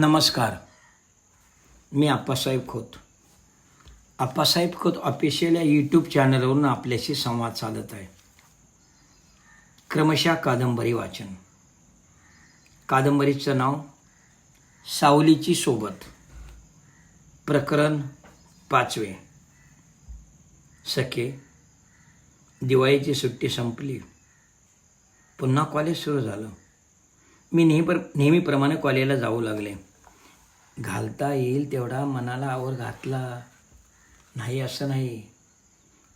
नमस्कार. मी आप्पासाहेब खोत. आप्पासाहेब खोत ऑफिशियल या यूट्यूब चॅनलवरून आपल्याशी संवाद साधत आहे. क्रमशः कादंबरी वाचन. कादंबरीचं नाव सावलीची सोबत. प्रकरण पाचवे. सखे दिवाळीची सुट्टी संपली. पुन्हा कॉलेज सुरू झालं. मी नेहमी नेहमीप्रमाणे कॉलेजला जाऊ लागले. घालता येईल तेवढा मनाला आवर घातला. नाही असं नाही.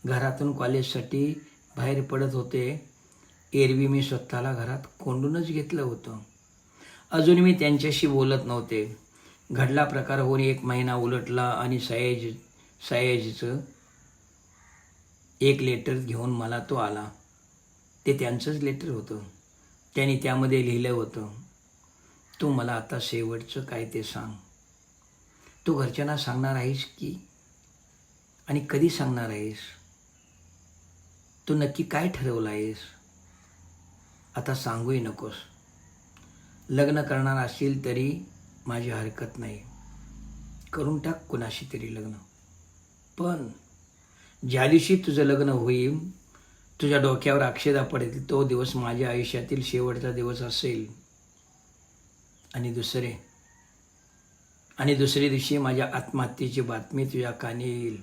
घरातून कॉलेजसाठी बाहेर पडत होते. एरवी मी स्वतःला घरात कोंडूनच घेतलं होतं. अजून मी त्यांच्याशी बोलत नव्हते. घडला प्रकार होऊन एक महिना उलटला आणि सयाज सयाजीचं एक लेटर घेऊन मला तो आला. ते त्यांचंच लेटर होतं. त्यांनी त्यामध्ये लिहिलं होतं. तू मला आता शेवटचं काय ते सांग. तू घरच्यांना सांगणार आहेस की? आणि कधी सांगणार आहेस? तू नक्की काय ठरवलं आहेस? आता सांगूही नकोस. लग्न करणार असेल तरी माझी हरकत नाही. करून टाक कुणाशी तरी लग्न. पण ज्या दिवशी तुझं लग्न होईल तुझ्या डोक्यावर अक्षदा पडेल तो दिवस माझ्या आयुष्यातील शेवटचा दिवस असेल. आणि दुसरे आणि दुसऱ्या दिवशी माझ्या आत्महत्येची बातमी तुझ्या कानी येईल.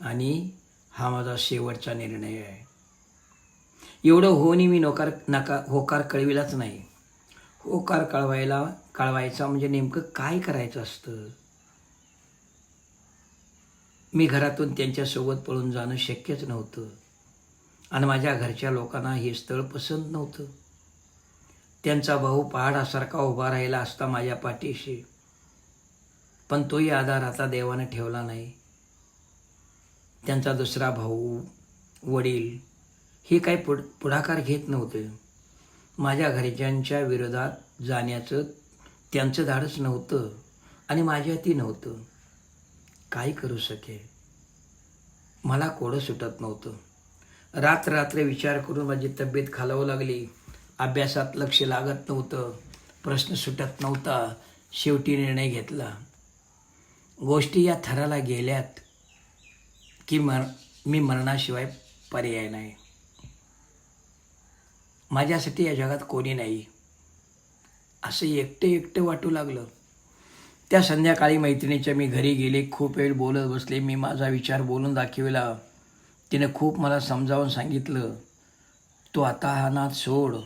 आणि हा माझा शेवटचा निर्णय आहे. एवढं होऊनही मी नोकार नका होकार कळविलाच नाही. होकार कळवायला कळवायचा म्हणजे नेमकं काय करायचं असतं? मी घरातून त्यांच्यासोबत पळून जाणं शक्यच नव्हतं. आणि माझ्या घरच्या लोकांना हे स्थळ पसंत नव्हतं. त्यांचा भाऊ पहाडासारखा उभा राहिला असता माझ्या पाठीशी. पण तोही आधार आता देवाने ठेवला नाही. त्यांचा दुसरा भाऊ वडील हे काही पुढ पुढाकार घेत नव्हते. माझ्या घरच्यांच्या विरोधात जाण्याचं त्यांचं धाडच नव्हतं आणि माझ्यातही नव्हतं. काय करू शके मला कोडं सुटत नव्हतं. रात्र रात्र विचार करून माझी तब्येत खालावू लागली. अभ्यासात लक्ष लागत नव्हतं. प्रश्न सुटत नव्हता. शेवटी निर्णय घेतला. गोष्टी या थराला गेल्यात की मर मी मरणाशिवाय पर्याय नाही. माझ्यासाठी या जगात कोणी नाही. असं एकटं एकटं वाटू लागलं. त्या संध्याकाळी मैत्रिणीच्या मी घरी गेले खूप वेळ बोलत बसले. मी माझा विचार बोलून दाखविला. तिने खूप मला समजावून सांगितलं तू आता हा नाद सोड.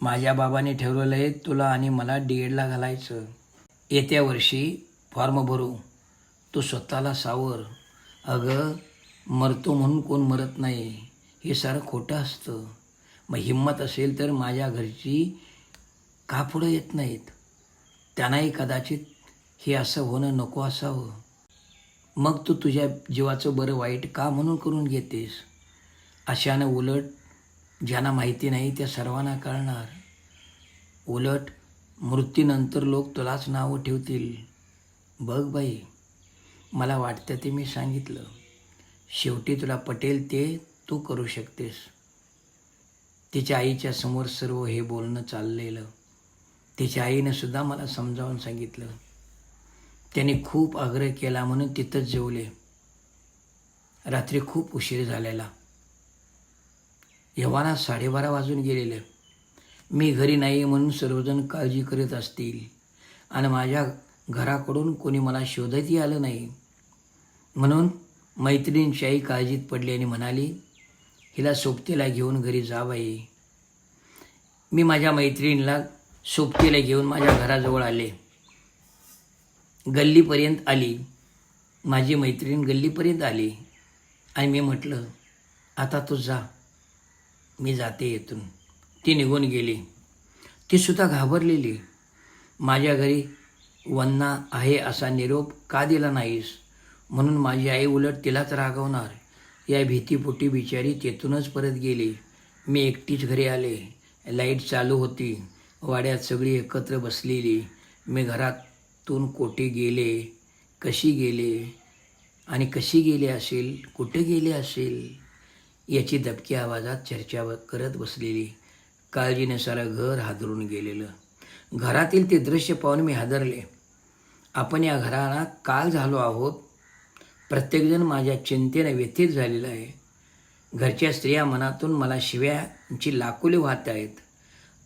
माझ्या बाबाने ठेवलेलं आहे तुला आणि मला डी एडला घालायचं. येत्या वर्षी फॉर्म भरू तू स्वतःला सावर. अगं मरतो म्हणून कोण मरत नाही. हे सारं खोटं असतं. मग हिंमत असेल तर माझ्या घरची का पुढं येत नाहीत? त्यांनाही कदाचित हे असं होणं नको असावं. मग तू तुझ्या जीवाचं बरं वाईट का म्हणून करून घेतेस? अशानं उलट ज्यांना माहिती नाही त्या सर्वांना कळणार. उलट मृत्यूनंतर लोक तुलाच नावं ठेवतील. बघ बाई मला वाटतं ते मी सांगितलं. शेवटी तुला पटेल ते तू करू शकतेस. तिच्या आईच्या समोर सर्व हे बोलणं चाललेलं. तिच्या आईनं सुद्धा मला समजावून सांगितलं. त्याने खूप आग्रह केला म्हणून तिथंच जेवले. रात्री खूप उशीर झालेला. यवाना साडेबारा वाजून गेलेले. मी घरी नाही म्हणून सर्वजण काळजी करीत असतील. आणि माझ्या घराकडून कोणी मला शोधतही आलं नाही. म्हणून मैत्रिणींची काळजीत पडली आणि म्हणाली हिला सोबतीला घेऊन घरी जा बाई. मी माझ्या मैत्रिणीला सोबतीला घेऊन माझ्या घराजवळ आले. गल्लीपर्यंत आली. माझी मैत्रीण गल्लीपर्यंत आली. आणि मी म्हटलं आता तू जा. मी जाते येथून. ती निघून गेली. ती सुद्धा घाबरलेली. माझ्या घरी वन्ना आहे असा निरोप का दिला नाहीस? म्हणून माझी आई उलट तिलाच रागवणार. या भीतीपोटी बिचारी तेथूनच परत गेली. मी एकटीच घरी आले. लाइट चालू होती. वाड्यात सगळी एकत्र बसलेली. मी घरातून कोठे गेले? कशी गेले? आणि कशी गेले असेल? कुठे गेले असेल? याची दबकी आवाजात चर्चा करत बसलेली. काळजीने सारं घर हादरून गेलेलं. घरातील ते दृश्य पाहून मी हादरले. आपण या घराला काल झालो आहोत. प्रत्येकजण माझ्या चिंतेने व्यथित झालेला आहे. घरच्या स्त्रिया मनातून मला शिव्यांची लाकुले वाहत आहेत.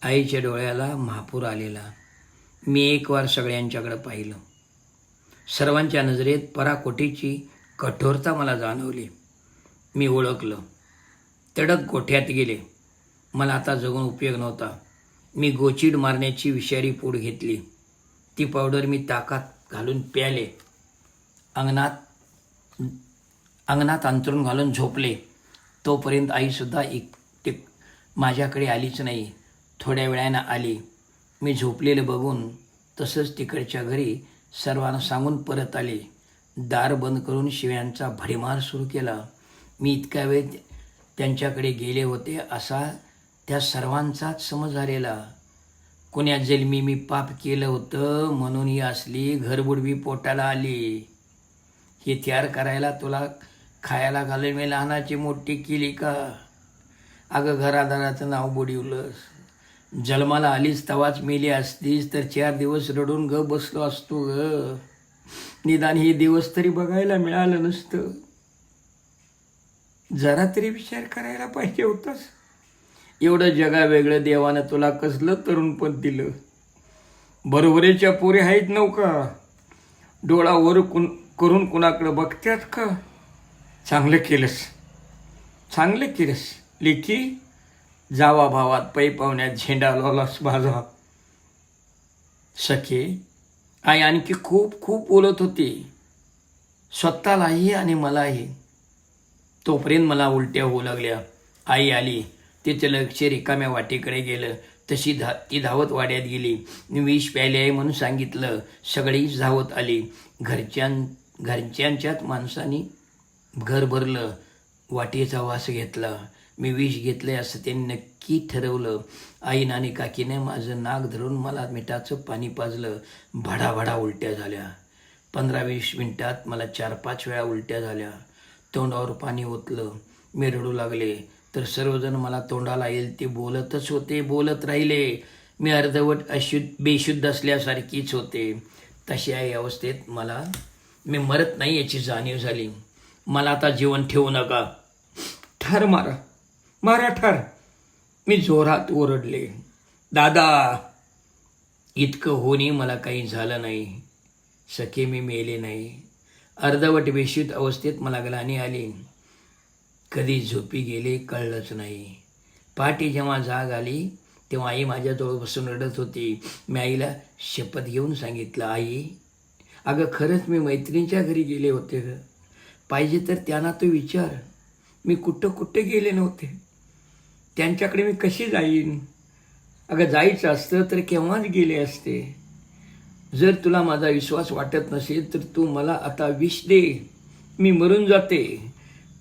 आईच्या डोळ्याला महापूर आलेला. मी एक वार सगळ्यांच्याकडं पाहिलं. सर्वांच्या नजरेत पराकोटीची कठोरता मला जाणवली. मी ओळखलं. तडक गोठ्यात गेले. मला आता जगून उपयोग नव्हता. मी गोचीड मारण्याची विषारी पूड घेतली. ती पावडर मी ताकात घालून प्याले. अंगणात अंगणात अंतरून घालून झोपले. तोपर्यंत आईसुद्धा एक माझ्याकडे आलीच नाही. थोड्या वेळानं आली. मी झोपलेलं बघून तसंच तिकडच्या घरी सर्वांना सांगून परत आले. दार बंद करून शिव्यांचा भडीमार सुरू केला. मी इतका वेळ त्यांच्याकडे गेले होते असा त्या सर्वांचाच समज झालेला कुण्या जन्मी मी पाप केलं होतं म्हणून ही असली घरबुडवी पोटाला आली. हे तयार करायला तुला खायला घालून मी लहानाची मोठी केली का? अगं घरादाराचं नाव बुडिवलंस. जन्माला आलीस तवाच मेली असतीस तर चार दिवस रडून ग बसलो असतो ग. निदान हे दिवस तरी बघायला मिळालं नसतं. जरा तरी विचार करायला पाहिजे होतास. एवढं जगा वेगळं देवानं तुला कसलं तरुणपण दिलं? बरोबरीच्या पोरी आहेत नव का? डोळा वर कुण करून कुणाकडं बघत्यात का? चांगलं केलंस. चांगलं केलंस. लेखी जावा भावात पै पाहुण्यात झेंडा लावलास माझा. सखे आई आणखी खूप खूप बोलत होती. स्वतःलाही आणि मलाही. तोपर्यंत मला उलट्या होऊ लागल्या. आई आली. तिचं लक्ष रिकाम्या वाटेकडे गेलं. तशी धा ती धावत वाड्यात गेली. मी विष प्यायले आहे म्हणून सांगितलं. सगळीच धावत आली. घरच्यां घरच्यांच्याच माणसानी घर भरलं. वाटेचा वास घेतला. मी विष घेतलंय असं त्यांनी नक्की ठरवलं. आई नानी काकीने माझं नाक धरून मला मिठाचं पाणी पाजलं. भडाभडा उलट्या झाल्या. पंधरा वीस मिनटात मला चार पाच वेळा उलट्या झाल्या. तोंडावर पाणी ओतलं. मी रडू लागले. तर सर्वजण मला तोंडाला येईल ते बोलतच होते बोलत राहिले. मी अर्धवट अशुद्ध बेशुद्ध असल्यासारखीच होते. तशी आई अवस्थेत मला मी मरत नाही याची जाणीव झाली. मला आता जीवन ठेवू नका. ठार मारा. मारा ठार. मी जोरात ओरडले. दादा इतकं होणी मला काही झालं नाही. सखे मी मेले नाही. अर्धवट बेशुद्ध अवस्थेत मला ग्लानी आली. कधी झोपी गेले कळलंच नाही. पहाटे जेव्हा जाग आली तेव्हा आई माझ्याजवळ बसून रडत होती. मी आईला शपथ घेऊन सांगितलं आई अगं खरंच मी मैत्रिणीच्या घरी गेले होते ग. पाहिजे तर त्यांना तो विचार. मी कुठं कुठं गेले नव्हते. त्यांच्याकडे मी कशी जाईन? अगं जायचं असतं तर केव्हाच गेले असते? जर तुला माझा विश्वास वाटत नसेल तर तू मला आता विष दे. मी मरून जाते.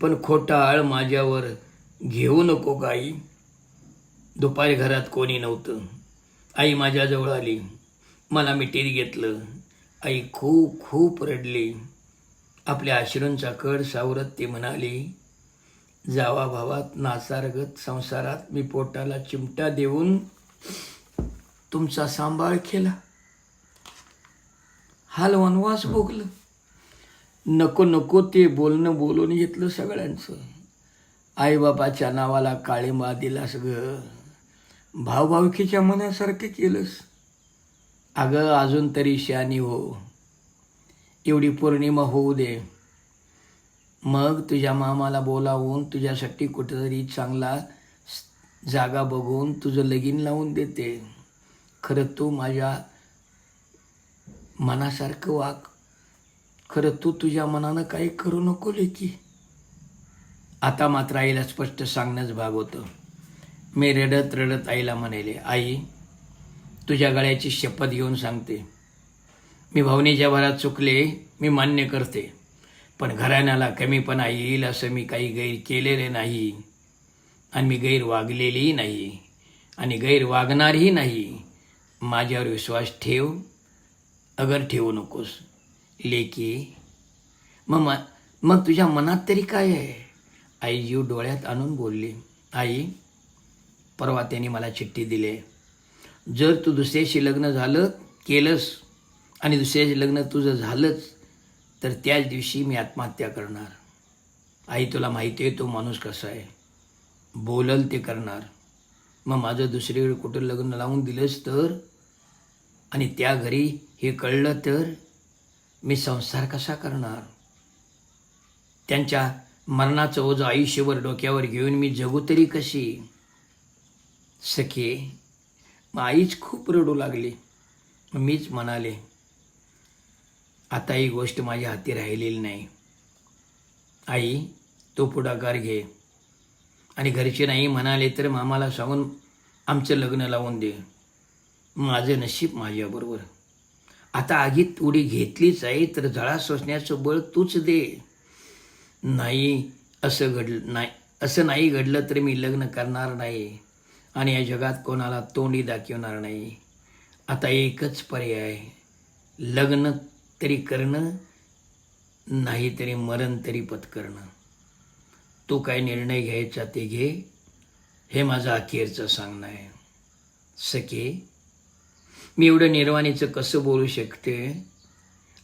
पण खोटा आळ माझ्यावर घेऊ नको गाई दुपारी घरात कोणी नव्हतं. आई माझ्याजवळ आली. मला मिठीत घेतलं. आई खूप खूप रडली. आपल्या आश्रूंचा कड सावरत ती म्हणाली जावा भावात नासारगत संसारात मी पोटाला चिमटा देऊन तुमचा सांभाळ केला. हाल वनवास भोगलं. नको नको ते बोलणं बोलून घेतलं सगळ्यांचं. आईबापाच्या नावाला काळीमा दिलास ग. भावभावकीच्या मनासारखं केलंस. अगं अजून तरी शानी हो. एवढी पौर्णिमा होऊ दे. मग तुझ्या मामाला बोलावून तुझ्यासाठी कुठेतरी चांगला जागा बघून तुझं लगीन लावून देते. खरं तू माझ्या मनासारखं वाग. खरं तू तुझ्या मनानं काही करू नको लेकी. आता मात्र आईला स्पष्ट सांगणंच भाग होतं. मी रडत रडत आईला म्हणाले आई तुझ्या गळ्याची शपथ घेऊन सांगते. मी भावनेच्या भरात चुकले मी मान्य करते. पण घराण्याला कमीपणा येईल असं मी काही गैर केलेले नाही. आणि मी गैर वागलेलीही नाही. आणि गैर वागणारही नाही. माझ्यावर विश्वास ठेव अगर ठेवू नकोस. लेकी मग मग तुझ्या मनात तरी काय आहे? आई जीव डोळ्यात आणून बोलली आई परवा त्यांनी मला चिठ्ठी दिली. जर तू दुसऱ्याशी लग्न झालं केलंस आणि दुसऱ्याशी लग्न तुझं झालंच तर त्याच दिवशी मी आत्महत्या करणार. आई तुला माहिती आहे तो माणूस कसा आहे. बोलल ते करणार. मग माझं दुसरीकडे कुठं लग्न लावून दिलंस तर? आणि त्या घरी हे कळलं तर? मी संसार कसा करणार? त्यांच्या मरणाचं ओझं आयुष्यभर डोक्यावर घेऊन मी जगू तरी कशी? सखे मग आईच खूप रडू लागली. मीच म्हणाले आता ही गोष्ट माझ्या हाती राहिलेली नाही. आई तो पुढाकार घे. आणि घरचे नाही म्हणाले तर मामाला सांगून आमचं लग्न लावून दे. माझं नशीब माझ्याबरोबर. आता आगीत उडी घेतलीच आहे तर जळा सोसण्याचं बळ तूच दे. नाही असं घडलं नाही असं नाही घडलं तर मी लग्न करणार नाही. आणि या जगात कोणाला तोंडी दाखवणार नाही. आता एकच पर्याय लग्न तरी करणं नाही तरी मरण तरी पत्करणं. तू काय निर्णय घ्यायचा ते घे हे माझं अखेरचं सांगणं आहे. सखे मी एवढं निर्वाणीचं कसं बोलू शकते?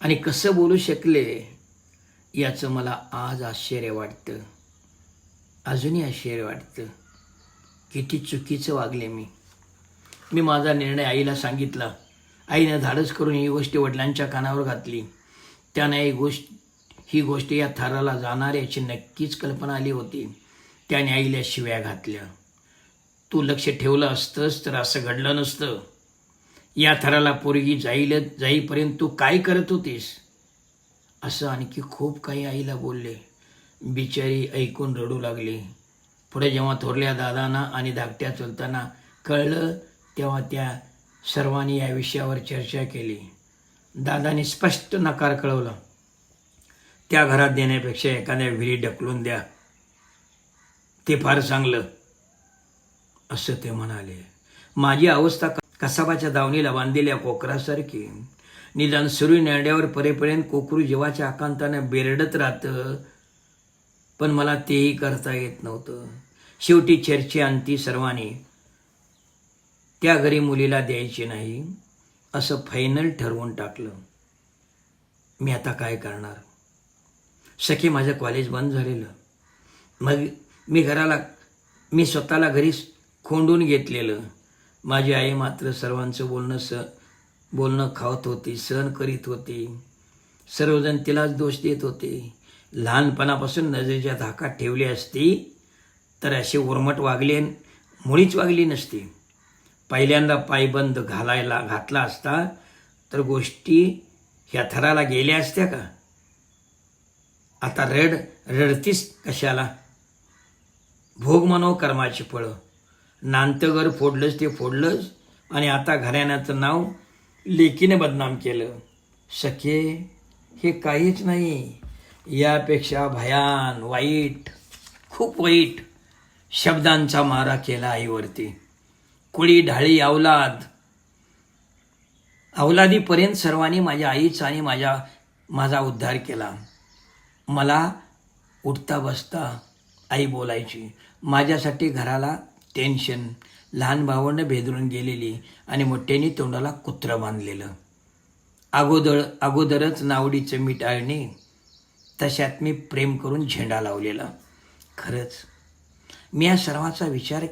आणि कसं बोलू शकले? याचं मला आज आश्चर्य वाटतं. अजूनही आश्चर्य वाटतं. किती चुकीचं वागले मी. मी माझा निर्णय आईला सांगितला. आईनं धाडस करून ही गोष्ट वडिलांच्या कानावर घातली. त्याने ही गोष्ट ही गोष्ट या थराला जाणार याची नक्कीच कल्पना आली होती. त्याने आईला शिव्या घातल्या. तू लक्ष ठेवलं असतंस तर असं घडलं नसतं. या थराला पोरगी जाईल जाईपर्यंत तू काय करत होतीस? असं आणखी खूप काही आईला बोलले. बिचारी ऐकून रडू लागली. पुढे जेव्हा थोरल्या दादांना आणि धाकट्या चुलताना कळलं तेव्हा त्या सर्वांनी या विषयावर चर्चा केली. दादाने स्पष्ट नकार कळवला. त्या घरात देण्यापेक्षा एखाद्या विहिरी ढकलून द्या. ते फार चांगलं असं ते म्हणाले. माझी अवस्था कसाबाच्या दावणीला बांधलेल्या कोकरासारखी. निदान सुरू नेरड्यावर परेपर्यंत कोकरू जीवाच्या आकांतानं बेरडत राहतं. पण मला तेही करता येत नव्हतं. शेवटी चर्चे अंती सर्वांनी. त्या घरी मुलीला द्यायची नाही असं फायनल ठरवून टाकलं. मी आता काय करणार? सखी माझं कॉलेज बंद झालेलं. मग मी घराला मी स्वतःला घरी खोंडून घेतलेलं. माझी आई मात्र सर्वांचं बोलणं स बोलणं खावत होती सहन करीत होती. सर्वजण तिलाच दोष देत होते. लहानपणापासून नजरेच्या धाकात ठेवली असती तर अशी उर्मट वागली मुळीच वागली नसती. पहिल्यांदा पायबंद घालायला घातला असता तर गोष्टी ह्या थराला गेल्या असत्या का? आता रड रडतीस कशाला? भोग मनो कर्माची फळं. नांतं घर फोडलंच ते फोडलंच आणि आता घराण्याचं नाव लेकीने बदनाम केलं. सखे हे काहीच नाही. यापेक्षा भयान वाईट खूप वाईट शब्दांचा मारा केला आईवरती. कुळी ढाळी अवलाद अवलादीपर्यंत सर्वांनी माझ्या आईचा आणि माझ्या माझा उद्धार केला. मला उठता बसता आई बोलायची. माझ्यासाठी घराला टेन्शन. लहान भावानं भेदरून गेलेली आणि मोठ्याने तोंडाला कुत्रं बांधलेलं. अगोदर अगोदरच नावडीचं मिटाळणे तशात मी प्रेम करून झेंडा लावलेला. खरंच मी या सर्वाचा विचार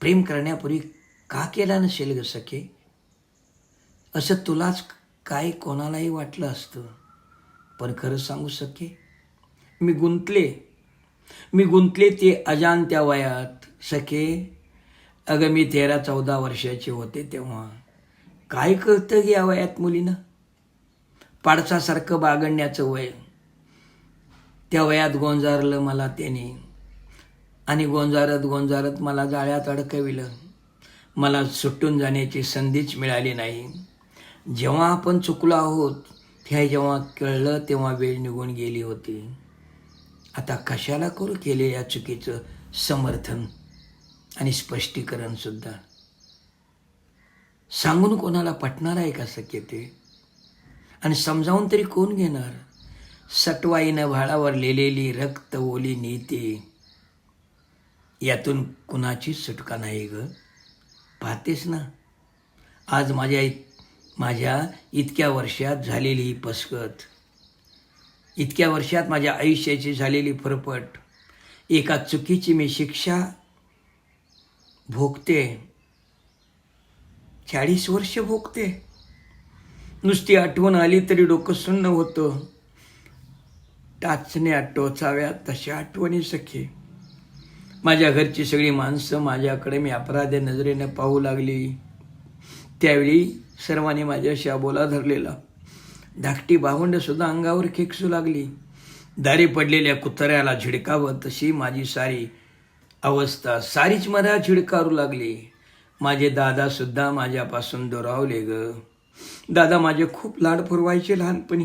प्रेम करण्यापूर्वी का केला नसेल ग सखे? असं तुलाच काय कोणालाही वाटलं असतं. पण खरं सांगू सखे मी गुंतले. मी गुंतले ते अजाणत्या वयात. सखे अगं मी तेरा चौदा वर्षाचे होते तेव्हा. काय कळतं की या वयात मुलीनं? पाडसासारखं बागडण्याचं वय. त्या वयात गोंजारलं मला त्याने. आणि गोंजारत गोंजारत मला जाळ्यात अडकविलं. मला सुटून जाण्याची संधीच मिळाली नाही. जेव्हा आपण चुकलो आहोत हे जेव्हा कळलं तेव्हा वेळ निघून गेली होती. आता कशाला करू केलेल्या चुकीचं समर्थन? आणि स्पष्टीकरणसुद्धा. सांगून कोणाला पटणार आहे का शक्य ते? आणि समजावून तरी कोण घेणार? सटवाईनं भाळावर लिहिलेली रक्त ओली नीती. यातून कुणाची सुटका नाही ग. पाहतेस ना? आज माझ्या माझ्या इतक्या वर्षात झालेली ही पसकत इतक्या वर्षात माझ्या आयुष्याची झालेली फरफट. एका चुकीची मी शिक्षा भोगते. चाळीस वर्ष भोगते. नुसती आठवण आली तरी डोकं सुन्न होतं. टाचण्या टोचाव्या तशा आठवणी सखे. माझ्या घरची सगळी माणसं माझ्याकडे मी अपराधी नजरेनं पाहू लागली. त्यावेळी सर्वांनी माझ्याशी अबोला धरलेला. धाकटी भावंड सुद्धा अंगावर खेकसू लागली. दारी पडलेल्या कुत्र्याला झिडकावं तशी माझी सारी अवस्था सारीच मला झिडकारू लागली. माझे दादासुद्धा माझ्यापासून दुरावले ग. दादा माझे खूप लाड पुरवायचे लहानपणी.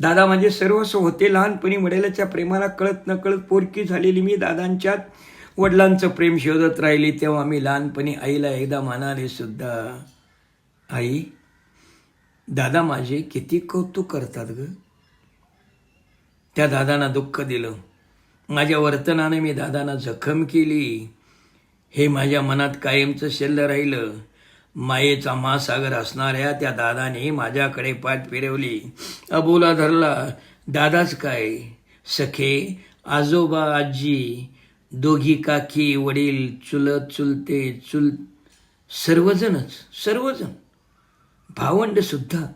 दादा माझे सर्वस्व होते लहानपणी वडिलाच्या प्रेमाला कळत नकळत पोरकी झालेली मी दादांच्यात. वडिलांचं प्रेम शोधत राहिली तेव्हा मी लहानपणी आईला एकदा म्हणाले सुद्धा आई दादा माझे किती कौतुक करतात ग. त्या दादांना दुःख दिलं. माझ्या वर्तनाने मी दादांना जखम केली. हे माझ्या मनात कायमचं शिल्ल राहिलं. मायेचा महासागर असणाऱ्या त्या दादाने माझ्याकडे पाठ फिरवली. अबोला धरला दादाच काय? सखे आजोबा आजी दोघी काकी वडील चुलत चुलते चुल सर्वजणच सर्वजण. भावंडसुद्धा.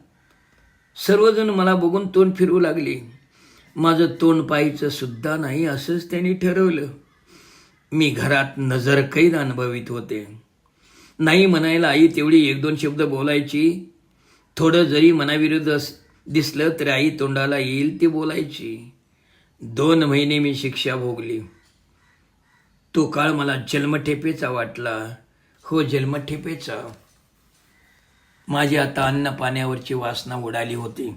सर्वजण मला बघून तोंड फिरवू लागले. माझं तोंड पाहायचं सुद्धा नाही असंच त्यांनी ठरवलं. मी घरात नजरकैद अनुभवित होते. नाही म्हणायला आई तेवढी एक दोन शब्द बोलायची. थोडं जरी मनाविरुद्ध दिसलं तरी आई तोंडाला येईल ती बोलायची. दोन महिने मी शिक्षा भोगली. तो काळ मला जन्मठेपेचा वाटला. हो जन्मठेपेचा. माझी आता अन्न पाण्यावरची वासना उडाली होती.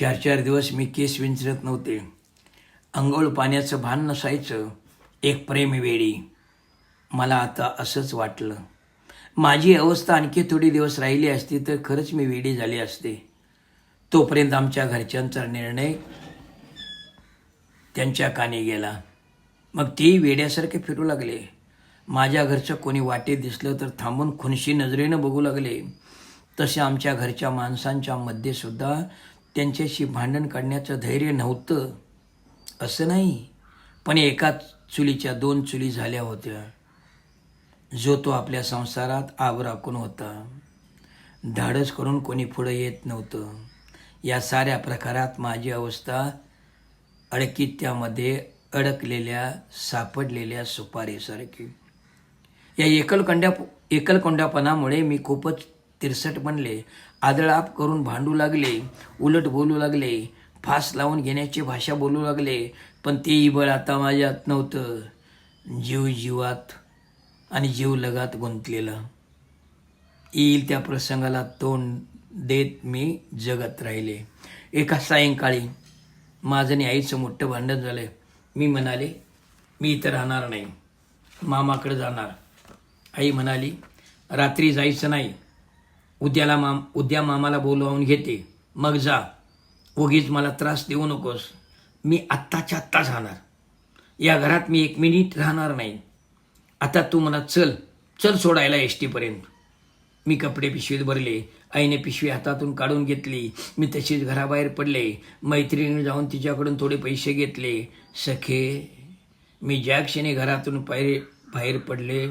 चार चार दिवस मी केस विंचरत नव्हते. अंघोळ पाण्याचं भान नसायचं एक प्रेमवेळी मला आता असंच वाटलं. माझी अवस्था आणखी थोडी दिवस राहिली असती तर खरंच मी वेडी झाली असते. तोपर्यंत आमच्या घरच्यांचा निर्णय त्यांच्या कानी गेला. मग तेही वेड्यासारखे फिरू लागले. माझ्या घरचं कोणी वाटे दिसलं तर थांबून खुनशी नजरेनं बघू लागले. तसे आमच्या घरच्या माणसांच्या मध्ये सुद्धा त्यांच्याशी भांडण काढण्याचं धैर्य नव्हतं असं नाही. पण एकाच चुलीच्या दोन चुली झाल्या होत्या. जो तो आपल्या संसारात आवराकून होता. धाडस करून कोणी पुढं येत नव्हतं. या साऱ्या प्रकारात माझी अवस्था अडकित्यामध्ये अडकलेल्या सापडलेल्या सुपारीसारखी. या एकलकोंड्या एकलकोंड्यापणामुळे मी खूपच तिरसट बनले. आदळाप करून भांडू लागले उलट बोलू लागले फास लावून घेण्याची भाषा बोलू लागले पण तेही बळ आता माझ्यात नव्हतं. जीव जीवात आणि जीव लगात गुंतलेला. येईल त्या प्रसंगाला तोंड देत मी जगत राहिले. एका सायंकाळी माझं आणि आईचं मोठं भांडण झालं मी म्हणाले मी इथं राहणार नाही. मामाकडे जाणार. आई म्हणाली रात्री जायचं नाही. उद्याला माम उद्या मामाला बोलवून घेते. मग जा. उगीच मला त्रास देऊ नकोस. मी आत्ताच्या आत्ता राहणार या घरात मी एक मिनिट राहणार नाही. आता तू मला चल. चल सोडायला एस टीपर्यंत मी कपडे पिशवीत भरले. आईने पिशवी हातातून काढून घेतली. मी तशीच घराबाहेर पडले. मैत्रिणीने जाऊन तिच्याकडून थोडे पैसे घेतले. सखे मी ज्या क्षणी घरातून पायरे बाहेर पडले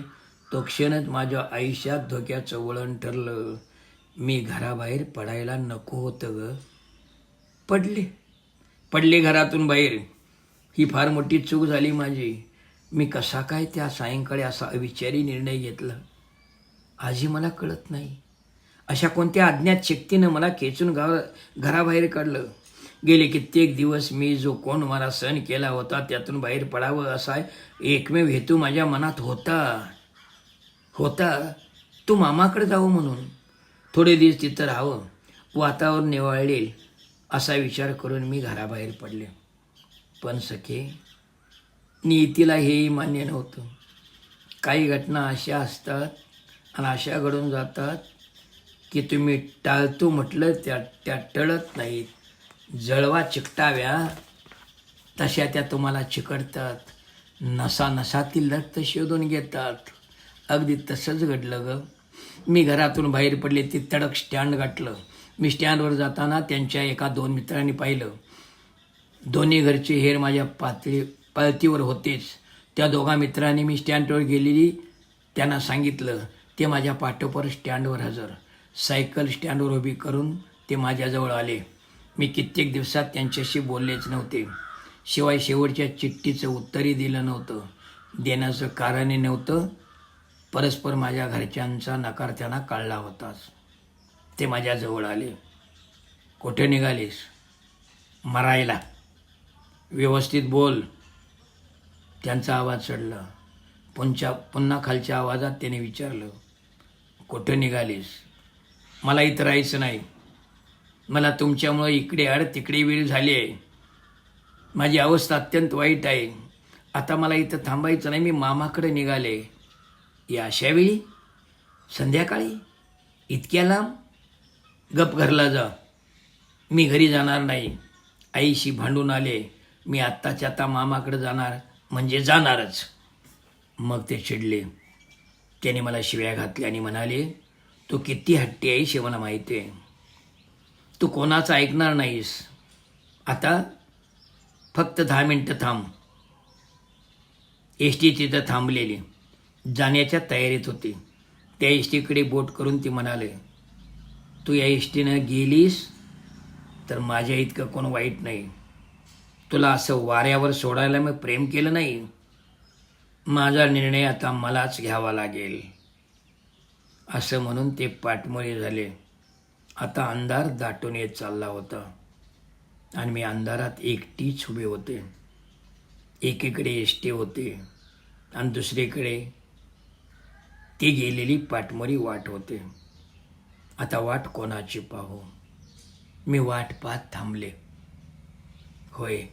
तो क्षणच माझ्या आयुष्यात धोक्याचं वळण ठरलं. मी घराबाहेर पडायला नको होतं ग. पडले. पडले घरातून बाहेर. ही फार मोठी चूक झाली माझी. मी कसा काय त्या सायंकाळी असा अविचारी निर्णय घेतला? आजी मला कळत नाही. अशा कोणत्या अज्ञात शक्तीनं मला खेचून गाव घराबाहेर काढलं? गेले कित्येक दिवस मी जो कोण मला सण केला होता त्यातून बाहेर पडावं असा एकमेव हेतू माझ्या मनात होता. होता. तू मामाकडे जावं म्हणून. थोडे दिवस तिथं राहावं. वातावरण निवाळेल असा विचार करून मी घराबाहेर पडले. पण सखे नियतीला हेही मान्य नव्हतं. काही घटना अशा असतात आणि अशा घडून जातात की तुम्ही टाळतो म्हटलं त्या त्या टळत नाहीत. जळवा चिकटाव्या तशा त्या तुम्हाला चिकटतात. नसा नसातील रक्त शोधून घेतात. अगदी तसंच घडलं गं. मी घरातून बाहेर पडले ते तडक स्टँड गाठलं. मी स्टँडवर जाताना त्यांच्या एका दोन मित्रांनी पाहिलं. दोन्ही घरचे हेर माझ्या पातळी पळतीवर होतेच. त्या दोघा मित्रांनी मी स्टँडवर गेलेली त्यांना सांगितलं ते माझ्या पाठोपर स्टँडवर हजर. सायकल स्टँडवर उभी करून ते माझ्याजवळ आले. मी कित्येक दिवसात त्यांच्याशी बोललेच नव्हते. शिवाय शेवटच्या चिठ्ठीचं उत्तरही दिलं नव्हतं. देण्याचं कारणही नव्हतं. परस्पर माझ्या घरच्यांचा नकार त्यांना कळला होताच. ते माझ्याजवळ आले. कुठे निघालीस? मरायला. व्यवस्थित बोल. त्यांचा आवाज चढला पुन्हा पुन्हा खालच्या आवाजात त्याने विचारलं कुठं निघालीस? मला इथं राहायचं नाही. मला तुमच्यामुळं इकडे आड तिकडे वेळ झाली आहे. माझी अवस्था अत्यंत वाईट आहे. आता मला इथं थांबायचं नाही. मी मामाकडे निघाले. या अशा वेळी संध्याकाळी इतक्या लांब गप घरला जा. मी घरी जाणार नाही. आईशी भांडून आले. मी आत्ताच्या आता मामाकडे जाणार. म्हणजे जाणारच. मग ते चिडले. त्याने मला शिव्या घातल्या आणि म्हणाले तू किती हट्टी आहेस हे मला माहिती आहे. तू कोणाचं ऐकणार नाहीस. आता फक्त दहा मिनटं थांब. एस टी तिथं थांबलेली. जाण्याच्या तयारीत होती. त्या एस बोट करून ती म्हणाले तू या इष्टीनं गेलीस तर माझ्या इतकं कोण वाईट नाही. तुला असं वाऱ्यावर सोडायला मी प्रेम केलं नाही. माझा निर्णय आता मलाच घ्यावा लागेल. असं म्हणून ते पाठमोळे झाले. आता अंधार दाटून येत चालला होता आणि मी अंधारात एकटीच उभे होते. एकीकडे एसटी होते आणि दुसरीकडे ती गेलेली पाठमोरी वाट होते. आता वाट कोणाची पाहू? मी वाट पाहत थांबले. होय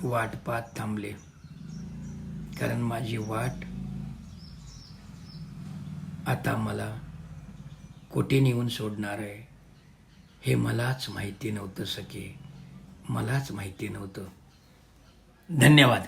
वाट पाहत थांबले. कारण माझी वाट आता मला कुठे नेऊन सोडणार आहे? हे मलाच माहिती नव्हतं सखे. मलाच माहिती नव्हतं. धन्यवाद.